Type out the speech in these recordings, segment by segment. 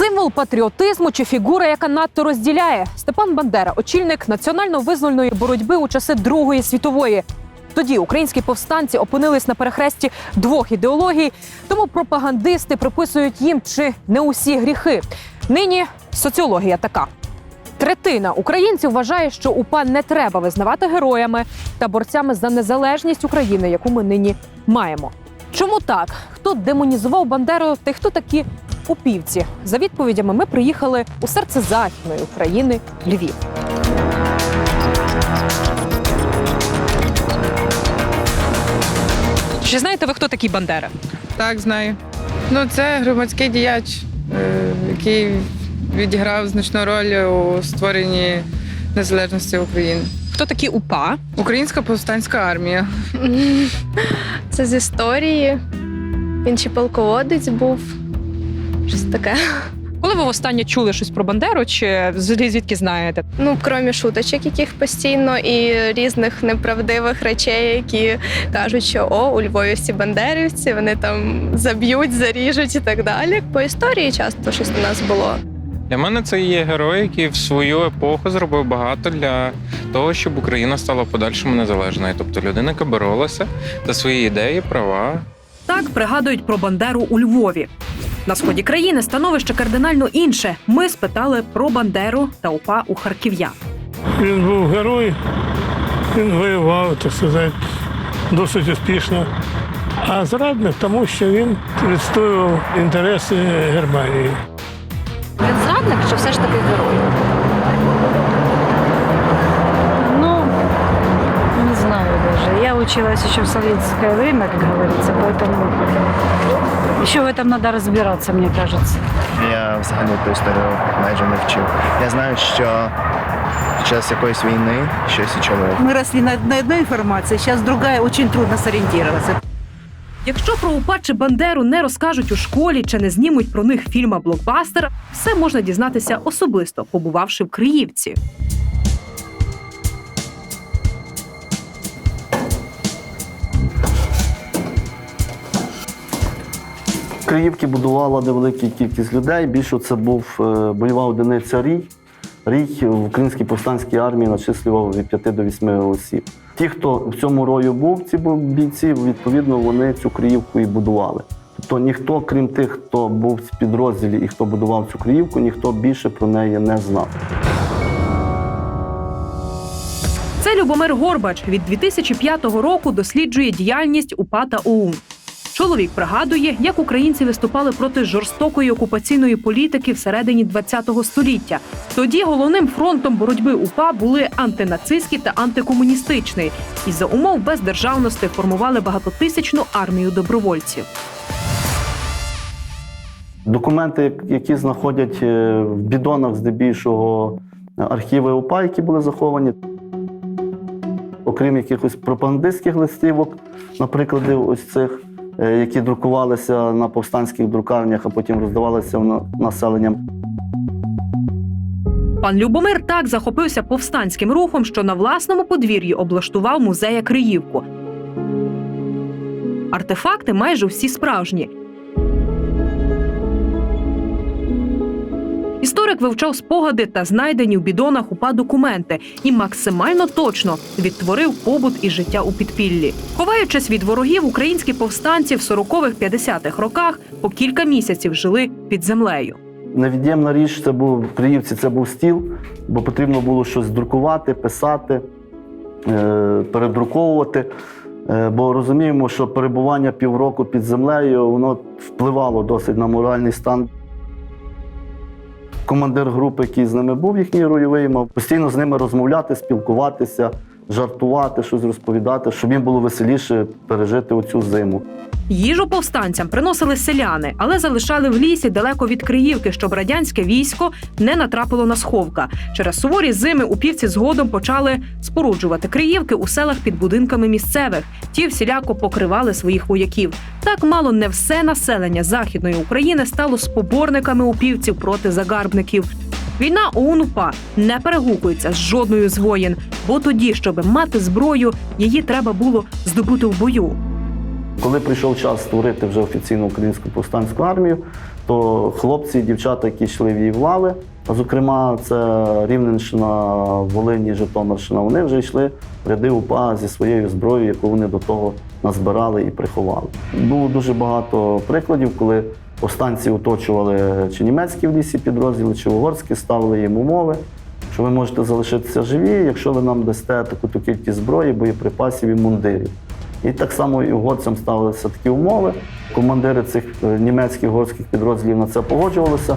Символ патріотизму чи фігура, яка надто розділяє Степан Бандера, очільник національно-визвольної боротьби у часи Другої світової. Тоді українські повстанці опинились на перехресті двох ідеологій, тому пропагандисти приписують їм чи не усі гріхи. Нині соціологія така. Третина українців вважає, що УПА не треба визнавати героями та борцями за незалежність України, яку ми нині маємо. Чому так? Хто демонізував Бандеру та й хто такі упівці? За відповідями ми приїхали у серце західної України Львів. Чи знаєте ви, хто такий Бандера? Так, знаю. Ну, це громадський діяч, е, який відіграв значну роль у створенні незалежності України. Хто такі УПА? Українська повстанська армія. Це з історії. Він чи полководець був. Щось таке. Коли ви востаннє чули щось про Бандеру, чи взагалі звідки знаєте? Ну, крім шуточок, яких постійно, і різних неправдивих речей, які кажуть, що о, у Львові всі бандерівці, вони там заб'ють, заріжуть і так далі. По історії часто щось у нас було. Для мене це є герой, який в свою епоху зробив багато для того, щоб Україна стала подальшому незалежною. Тобто людина, яка боролася за свої ідеї, права. Так пригадують про Бандеру у Львові. На сході країни становище кардинально інше. Ми спитали про Бандеру та УПА у харків'ян. Він був герой, він воював, так сказати, досить успішно. А зрадник, тому що він відстоював інтереси Германії. Він зрадник чи все ж таки герой? даже. Я училась еще в советское время, как говорится, поэтому еще в этом надо разбираться, мне кажется. Я взагалі ту історію майже не вчив. Я знаю, що під час якоїсь війни щось очолив. Мы росли на, на одной информации, сейчас другая, очень трудно сориентироваться. Якщо про УПА чи Бандеру не розкажуть у школі чи не знімуть про них фільма блокбастер, все можна дізнатися особисто, побувавши в Криївці. Криївки будувала невелика кількість людей. Більше це був е, бойова одиниця Рій. Рій в українській повстанській армії начислював від 5 до 8 осіб. Ті, хто в цьому рою був, ці бійці, відповідно, вони цю Криївку і будували. Тобто ніхто, крім тих, хто був в підрозділі і хто будував цю Криївку, ніхто більше про неї не знав. Це Любомир Горбач від 2005 року досліджує діяльність УПА та ОУН. Чоловік пригадує, як українці виступали проти жорстокої окупаційної політики всередині ХХ століття. Тоді головним фронтом боротьби УПА були антинацистський та антикомуністичний, і за умов бездержавності формували багатотисячну армію добровольців. Документи, які знаходять е, в бідонах, здебільшого е, архіви УПА, які були заховані. Окрім якихось пропагандистських листівок, наприклад, ось цих, які друкувалися на повстанських друкарнях, а потім роздавалися на- населенням. Пан Любомир так захопився повстанським рухом, що на власному подвір'ї облаштував музея Криївку. Артефакти майже всі справжні. Історик вивчав спогади та знайдені в бідонах УПА документи і максимально точно відтворив побут і життя у підпіллі. Ховаючись від ворогів, українські повстанці в 40-х-50-х роках по кілька місяців жили під землею. Невід'ємна річ це був в Криївці, це був стіл, бо потрібно було щось друкувати, писати, е, передруковувати. Е, Бо розуміємо, що перебування півроку під землею воно впливало досить на моральний стан. Командир групи, який з ними був, їхній ройовий, мав постійно з ними розмовляти, спілкуватися, жартувати, щось розповідати, щоб їм було веселіше пережити оцю зиму. Їжу повстанцям приносили селяни, але залишали в лісі далеко від Криївки, щоб радянське військо не натрапило на сховка. Через суворі зими упівці згодом почали споруджувати Криївки у селах під будинками місцевих. Ті всіляко покривали своїх вояків. Так мало не все населення західної України стало споборниками упівців проти загарбників. Війна ОУН-УПА не перегукується з жодною з воєн, бо тоді, щоб мати зброю, її треба було здобути в бою. Коли прийшов час створити вже офіційну українську повстанську армію, то хлопці і дівчата, які йшли в її в лави, а зокрема, це Рівненщина, Волині, Житомирщина, вони вже йшли в ряди УПА зі своєю зброєю, яку вони до того назбирали і приховали. Було дуже багато прикладів, коли повстанці оточували чи німецькі в лісі підрозділи, чи угорські, ставили їм умови, що ви можете залишитися живі, якщо ви нам дасте таку-то кількість зброї, боєприпасів і мундирів. І так само і угорцям ставилися такі умови. Командири цих е, німецьких угорських підрозділів на це погоджувалися.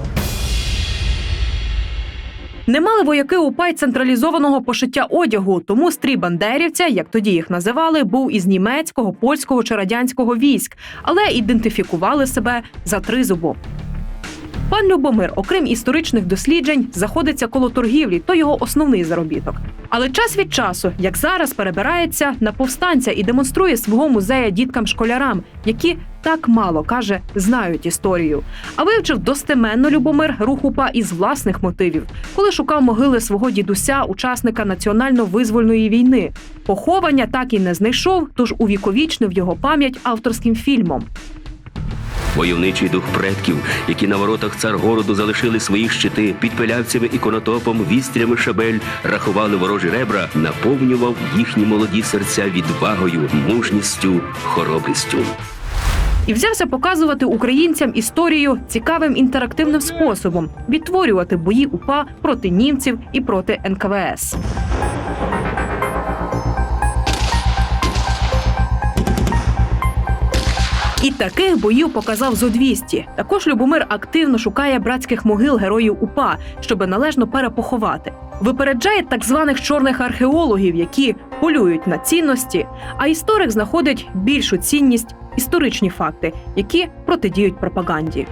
Не мали вояки УПА централізованого пошиття одягу, тому стрій бандерівця, як тоді їх називали, був із німецького, польського чи радянського військ, але ідентифікували себе за тризубом. Пан Любомир, окрім історичних досліджень, заходиться коло торгівлі, то його основний заробіток. Але час від часу, як зараз, перебирається на повстанця і демонструє свого музея діткам-школярам, які так мало каже, знають історію. А вивчив достеменно Любомир рух УПА із власних мотивів, коли шукав могили свого дідуся, учасника національно-визвольної війни. Поховання так і не знайшов, тож увіковічнив його пам'ять авторським фільмом. Войовничий дух предків, які на воротах царгороду залишили свої щити під пилявцями і конотопом, вістрями шабель, рахували ворожі ребра, наповнював їхні молоді серця відвагою, мужністю, хоробрістю. І взявся показувати українцям історію цікавим інтерактивним способом, відтворювати бої УПА проти німців і проти НКВС. І таких боїв показав зо 200. Також Любомир активно шукає братських могил героїв УПА, щоб належно перепоховати. Випереджає так званих чорних археологів, які полюють на цінності, а історик знаходить більшу цінність історичні факти, які протидіють пропаганді.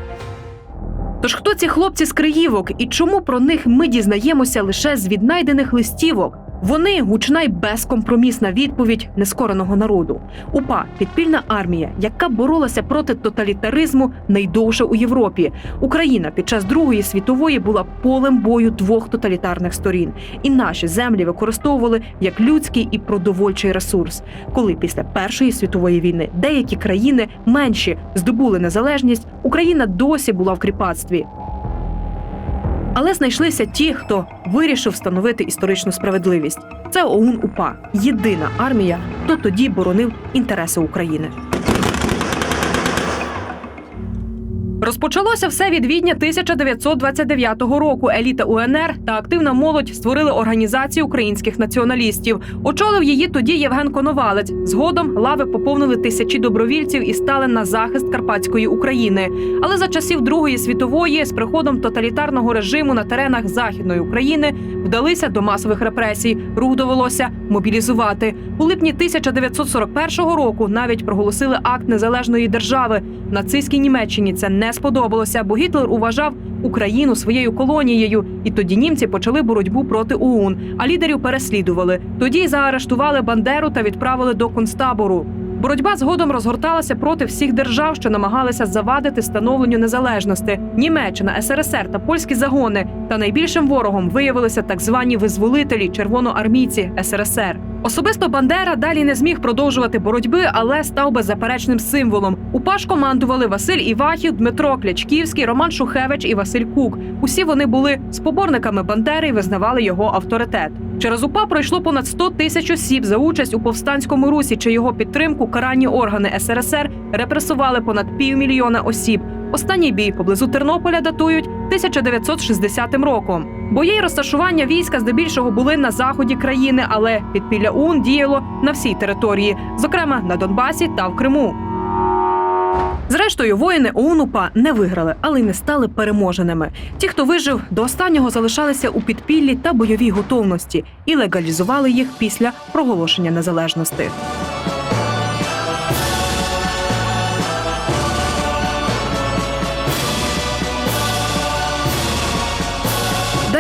Тож хто ці хлопці з Криївок і чому про них ми дізнаємося лише з віднайдених листівок? Вони гучна й безкомпромісна відповідь нескореного народу. УПА підпільна армія, яка боролася проти тоталітаризму найдовше у Європі. Україна під час Другої світової була полем бою двох тоталітарних сторін, і наші землі використовували як людський і продовольчий ресурс. Коли після Першої світової війни деякі країни менші здобули незалежність, Україна досі була в кріпацтві. Але знайшлися ті, хто вирішив встановити історичну справедливість. Це ОУН УПА, єдина армія, хто тоді боронив інтереси України. Розпочалося все від відня 1929 року. Еліта УНР та активна молодь створили організацію українських націоналістів. Очолив її тоді Євген Коновалець. Згодом лави поповнили тисячі добровільців і стали на захист Карпатської України. Але за часів Другої світової, з приходом тоталітарного режиму на теренах Західної України, вдалися до масових репресій. Рух довелося мобілізувати. У липні 1941 року навіть проголосили акт незалежної держави. Нацистській Німеччині це не сподобалося, бо Гітлер уважав Україну своєю колонією, і тоді німці почали боротьбу проти ОУН, а лідерів переслідували. Тоді заарештували Бандеру та відправили до концтабору. Боротьба згодом розгорталася проти всіх держав, що намагалися завадити становленню незалежності. Німеччина, СРСР та польські загони. Та найбільшим ворогом виявилися так звані визволителі червоноармійці СРСР. Особисто Бандера далі не зміг продовжувати боротьби, але став беззаперечним символом. УПА ж командували Василь Івахів, Дмитро Клячківський, Роман Шухевич і Василь Кук. Усі вони були споборниками Бандери і визнавали його авторитет. Через УПА пройшло понад 100 тисяч осіб за участь у повстанському русі, чи його підтримку каральні органи СРСР репресували понад півмільйона осіб. Останній бій поблизу Тернополя датують 1960 роком. Бої й розташування війська здебільшого були на заході країни, але підпілля УН діяло на всій території, зокрема на Донбасі та в Криму. Зрештою, воїни ОУН-УПА не виграли, але й не стали переможеними. Ті, хто вижив, до останнього залишалися у підпіллі та бойовій готовності і легалізували їх після проголошення незалежності.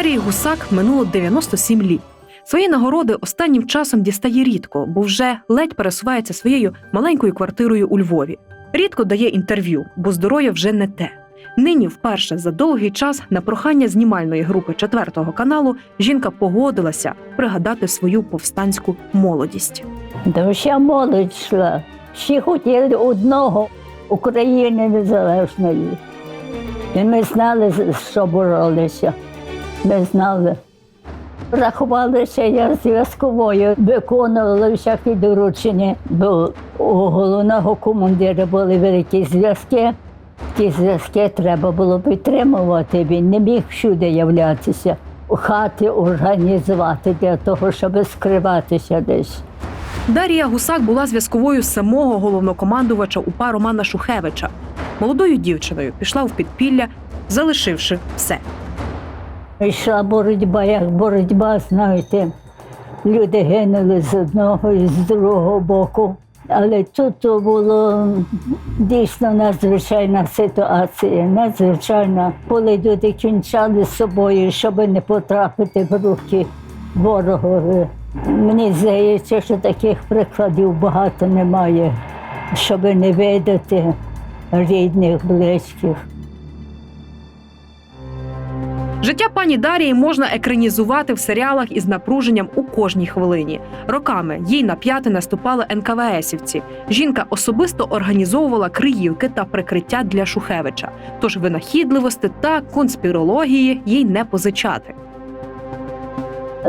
Дарії Гусак минуло 97 літ. Свої нагороди останнім часом дістає рідко, бо вже ледь пересувається своєю маленькою квартирою у Львові. Рідко дає інтерв'ю, бо здоров'я вже не те. Нині, вперше за довгий час, на прохання знімальної групи четвертого каналу жінка погодилася пригадати свою повстанську молодість. Вся молодь йшла. Всі хотіли одного України незалежної. І ми знали, що боролися. Ми знали. Рахувалися я зв'язковою, виконувала всякі доручення, бо у головного командира були великі зв'язки. Ті зв'язки треба було підтримувати. Він не міг всюди являтися, у хаті організувати для того, щоб скриватися десь. Дарія Гусак була зв'язковою самого головнокомандувача УПА Романа Шухевича. Молодою дівчиною пішла в підпілля, залишивши все. Йшла боротьба, як боротьба, знаєте, люди гинули з одного і з другого боку. Але тут то було дійсно надзвичайна ситуація, надзвичайна, коли люди кінчали з собою, щоб не потрапити в руки ворогові. Мені здається, що таких прикладів багато немає, щоб не видати рідних, близьких. Життя пані Дарії можна екранізувати в серіалах із напруженням у кожній хвилині. Роками їй на п'яти наступали НКВСівці. Жінка особисто організовувала криївки та прикриття для Шухевича. Тож винахідливості та конспірології їй не позичати.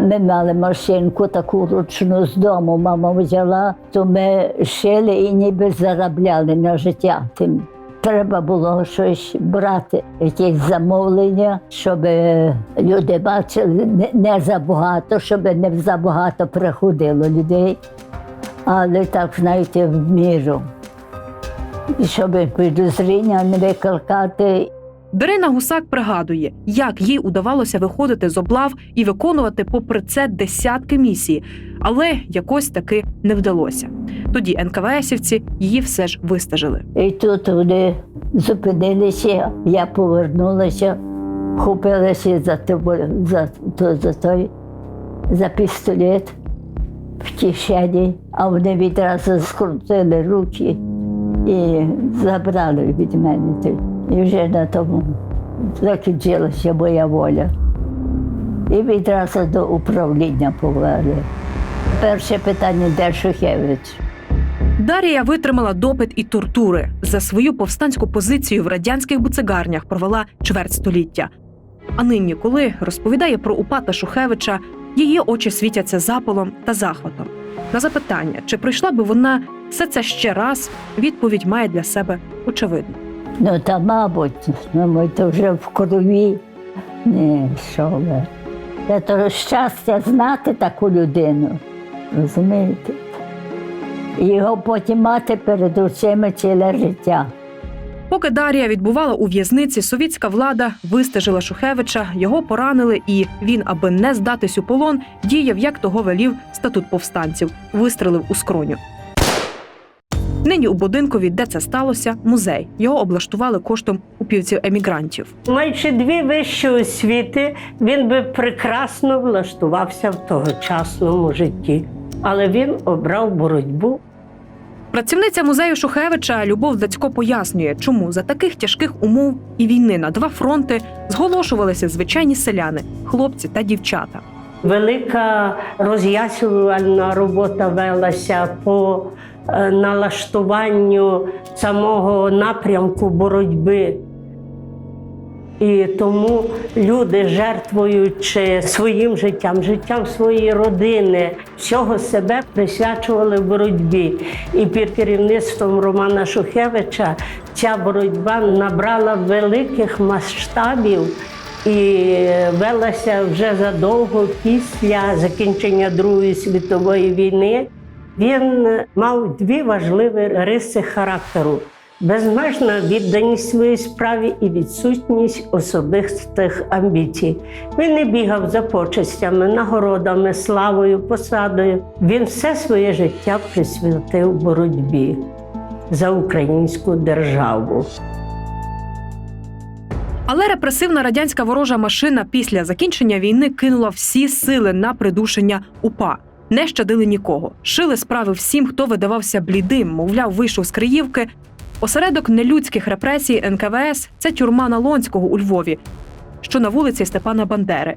Ми мали машинку таку ручну з дому, мама взяла, то ми шили і ніби заробляли на життя тим. Треба було щось брати, якісь замовлення, щоб е, люди бачили не, забагато, щоб не забагато приходило людей, але так, знаєте, в міру. Щоб підозріння не викликати Дарина Гусак пригадує, як їй удавалося виходити з облав і виконувати попри це десятки місій, але якось таки не вдалося. Тоді НКВСівці її все ж вистежили. І тут вони зупинилися, я повернулася, хопилася за, тобою, за, то- за той за пістолет в кишені, а вони відразу скрутили руки і забрали від мене. І вже на тому закінчилася моя воля. І відразу до управління повели. Перше питання, де Шухевич? Дарія витримала допит і тортури за свою повстанську позицію в радянських буцегарнях провела чверть століття. А нині, коли розповідає про УПА та Шухевича, її очі світяться запалом та захватом. На запитання, чи пройшла би вона все це ще раз, відповідь має для себе очевидну. Ну, та, мабуть, мабуть, то вже в крові. Що ви. Це то щастя знати таку людину. Розумієте? І його потім мати перед очима ціле життя. Поки Дарія відбувала у в'язниці, совітська влада вистежила Шухевича, його поранили, і він, аби не здатись у полон, діяв, як того велів статут повстанців, вистрелив у скроню. Нині у будинкові, де це сталося, музей. Його облаштували коштом упівців емігрантів. Маючи дві вищі освіти, він би прекрасно влаштувався в тогочасному житті. Але він обрав боротьбу Працівниця музею Шухевича Любов Дацько пояснює, чому за таких тяжких умов і війни на два фронти зголошувалися звичайні селяни, хлопці та дівчата. Велика роз'яснювальна робота велася по е, налаштуванню самого напрямку боротьби. І тому люди, жертвуючи своїм життям, життям своєї родини, всього себе присвячували боротьбі. І під керівництвом Романа Шухевича ця боротьба набрала великих масштабів і велася вже задовго після закінчення Другої світової війни. Він мав дві важливі риси характеру: безмежна відданість своїй справі і відсутність особистих амбіцій. Він не бігав за почестями, нагородами, славою, посадою. Він все своє життя присвятив боротьбі за українську державу. Але репресивна радянська ворожа машина після закінчення війни кинула всі сили на придушення УПА. Не щадили нікого. Шили справи всім, хто видавався блідим, мовляв, вийшов з Криївки. Осередок нелюдських репресій НКВС це тюрма Налонського у Львові, що на вулиці Степана Бандери.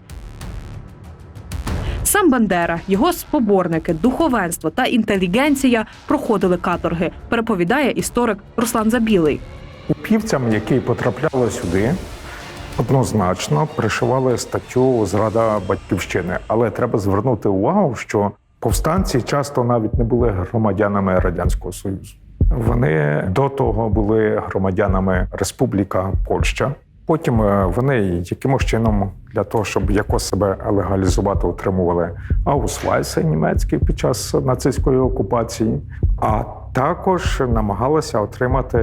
Сам Бандера, його споборники, духовенство та інтелігенція проходили каторги, переповідає історик Руслан Забілий. Упівцям, які потрапляли сюди, однозначно пришивали статтю Зрада батьківщини. Але треба звернути увагу, що повстанці часто навіть не були громадянами Радянського Союзу. Вони до того були громадянами Республіка Польща. Потім е, вони якимось чином для того, щоб якось себе легалізувати, отримували аусвайси німецькі під час нацистської окупації, а також намагалися отримати,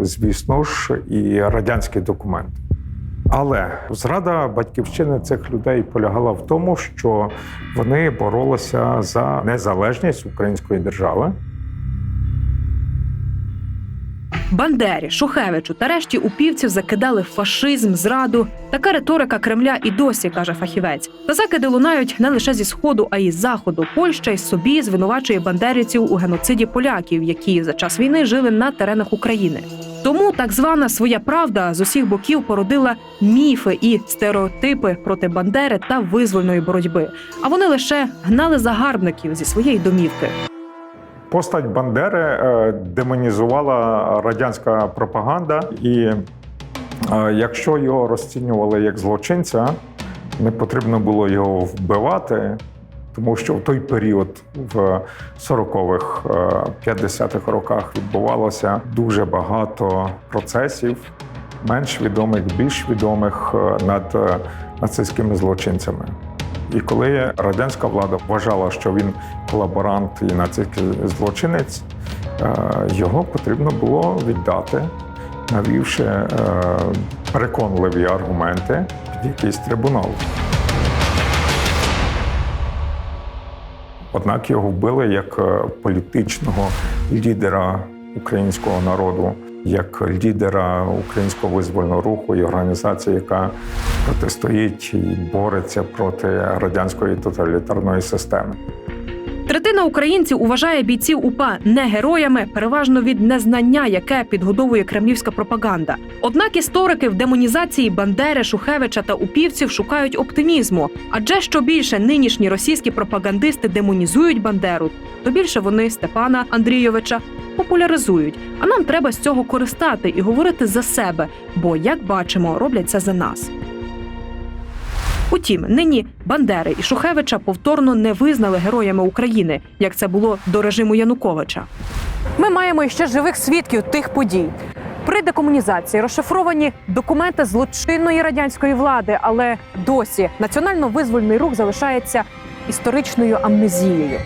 звісно ж, і радянський документ. Але зрада батьківщини цих людей полягала в тому, що вони боролися за незалежність української держави. Бандері, Шухевичу та решті упівців закидали фашизм, зраду. Така риторика Кремля і досі каже фахівець. Та закиди лунають не лише зі сходу, а й з заходу. Польща й собі звинувачує бандерівців у геноциді поляків, які за час війни жили на теренах України. Тому так звана своя правда з усіх боків породила міфи і стереотипи проти бандери та визвольної боротьби. А вони лише гнали загарбників зі своєї домівки. Постать Бандери е, демонізувала радянська пропаганда, і е, якщо його розцінювали як злочинця, не потрібно було його вбивати, тому що в той період, в 40-х, е, 50-х роках, відбувалося дуже багато процесів, менш відомих, більш відомих е, над е, нацистськими злочинцями. І коли радянська влада вважала, що він колаборант і нацистський злочинець, е, його потрібно було віддати, навівши е, переконливі аргументи під якийсь трибунал. Однак його вбили як е, політичного лідера українського народу, як лідера українського визвольного руху і організації, яка протистоїть і бореться проти радянської тоталітарної системи. Третина українців вважає бійців УПА не героями, переважно від незнання, яке підгодовує кремлівська пропаганда. Однак історики в демонізації Бандери, Шухевича та упівців шукають оптимізму. Адже що більше нинішні російські пропагандисти демонізують Бандеру, то більше вони Степана Андрійовича популяризують. А нам треба з цього користати і говорити за себе, бо, як бачимо, роблять це за нас. Утім, нині Бандери і Шухевича повторно не визнали героями України, як це було до режиму Януковича. Ми маємо ще живих свідків тих подій. При декомунізації розшифровані документи злочинної радянської влади, але досі національно-визвольний рух залишається історичною амнезією.